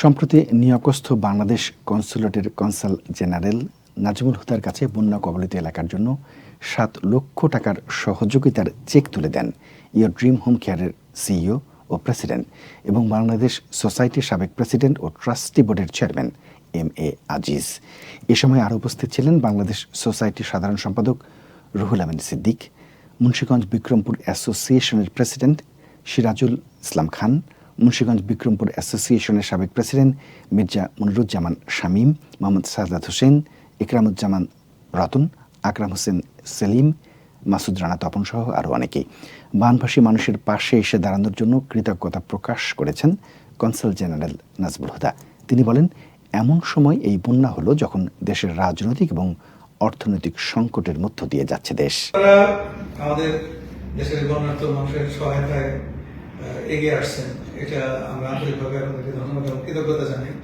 সম্প্রতি নিয়োগস্থ বাংলাদেশ কনসুলেটের কনসাল জেনারেল নাজমুল হুদার কাছে বন্যা কবলিত এলাকার জন্য সাত লক্ষ টাকার সহযোগিতার চেক তুলে দেন ইয়োর ড্রিম হোম কেয়ারের সিইও ও প্রেসিডেন্ট এবং বাংলাদেশ সোসাইটির সাবেক প্রেসিডেন্ট ও ট্রাস্টি বোর্ডের চেয়ারম্যান এম এ আজিজ। এ সময় আরও উপস্থিত ছিলেন বাংলাদেশ সোসাইটির সাধারণ সম্পাদক রুহুল আমিন সিদ্দিক, মুন্সীগঞ্জ বিক্রমপুর অ্যাসোসিয়েশনের প্রেসিডেন্ট সিরাজুল ইসলাম খান মুন্সীগঞ্জ বিক্রমপুর অ্যাসোসিয়েশনের সাবেক প্রেসিডেন্ট মির্জা মনিরুজ্জামান শামীম, মোহাম্মদ সাজাদ হোসেন, ইকরামুজ্জামান রতন, আকরাম হোসেন সেলিম, মাসুদ রানা তপন সহ আরও অনেকেই। বানভাসী মানুষের পাশে এসে দাঁড়ানোর জন্য কৃতজ্ঞতা প্রকাশ করেছেন কনসাল জেনারেল নাজবুল হুদা। তিনি বলেন, এমন সময় এই বন্যা হলো যখন দেশের রাজনৈতিক এবং অর্থনৈতিক সংকটের মধ্য দিয়ে যাচ্ছে দেশ। আমাদের দেশের বন্যার্থ মানুষের সহায়তায় এগিয়ে আসছেন। এটা আমরা আন্তরিকভাবে আপনাদেরকে ধন্যবাদ এবং কৃতজ্ঞতা জানাই।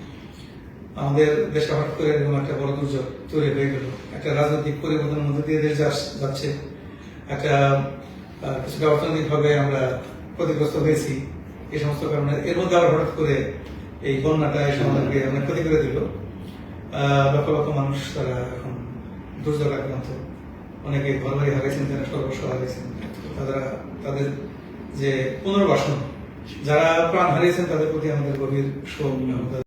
আমাদের দেশে হঠাৎ করে এরকম একটা বড় দুর্যোগ তৈরি হয়ে গেল। একটা রাজনৈতিক পরিবর্তনের মধ্যে দিয়ে দেশ যাচ্ছে। একটা কিছুটা অর্থনৈতিকভাবে আমরা ক্ষতিগ্রস্ত হয়েছি। এই সমস্ত কারণে এর মধ্যে আবার হঠাৎ করে এই বন্যাটা এসে আমাদেরকে অনেক ক্ষতি করে দিল। লক্ষ লক্ষ মানুষ তারা এখন দুর্যোগ আক্রান্ত। অনেকে ঘর বাড়ি হারিয়েছেন তারা সর্বস্ব হারিয়েছেন তারা, তাদের যে পুনর্বাসন যারা প্রাণ হারিয়েছেন তাদের প্রতি আমাদের গভীর তাদের